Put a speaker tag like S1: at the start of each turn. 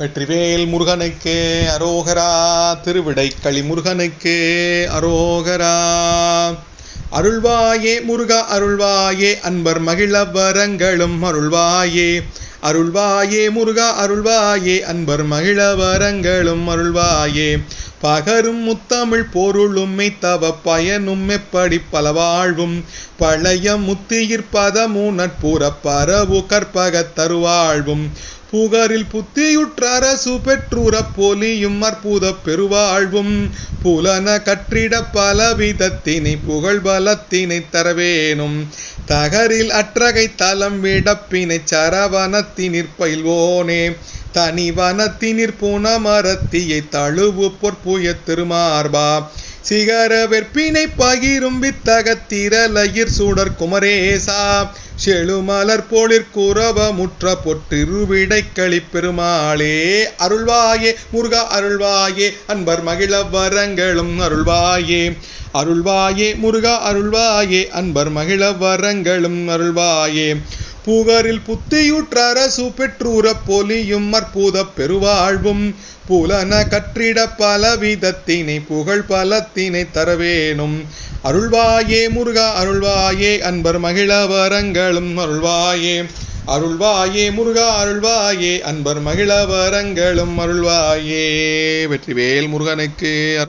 S1: வெற்றிவேல் முருகனுக்கு அரோகரா திருவிடைக்களி முருகனுக்கு அரோகரா. அருள்வாயே முருகா அருள்வாயே அன்பர் மகிழ வரங்களும் அருள்வாயே. அருள்வாயே முருகா அருள்வாயே அன்பர் மகிழ வரங்களும் அருள்வாயே. பகரும் முத்தமிழ் பொருளும் மெய்த்தவ பயனும் எப்படி பல வாழ்வும் பழைய முத்தியிற்பதமு நட்புற பரவு கற்பகத் தருவாழ்வும். புகரில் புத்தியுற்ற அரசு பெற்றுற பொலியும் அற்புத பெருவாழ்வும். புலன கற்றிட பலவிதத்தினை புகழ் பலத்தினை தரவேணும் தகரில் அற்றகை தலம் விடப்பினை தனி பயில்வோனே தனிவனத்தினிற் புனமரத்தியை தழுவு பொற்புய திருமார்பா. சிகர வெற்பினை பகிரும் வித்தகத்திரலயிர் சுடர் குமரேசா. செழுமலர் போலிற் குறவ முற்ற பொற்றிருவிடை பெருமாளே அருள்வாயே முருகா அருள்வாயே அன்பர் மகிழ வரங்களும் அருள்வாயே. அருள்வாயே முருகா அருள்வாயே அன்பர் மகிழ வரங்களும் அருள்வாயே. புகரில் புத்தியுற்ற அரசு பெற்றுற பொலியும் அற்புத பெருவாழ்வும். புலன கற்றிட பலவிதத்தினை புகழ் பலத்தினை தரவேணும் அருள்வாயே முருகா அருள்வாயே அன்பர் மகிழ வரங்களும். அருள்வாயே அருள்வாயே முருகா அருள்வாயே அன்பர் மகிழ வரங்களும். அருள்வாயே வெற்றிவேல் முருகனுக்கு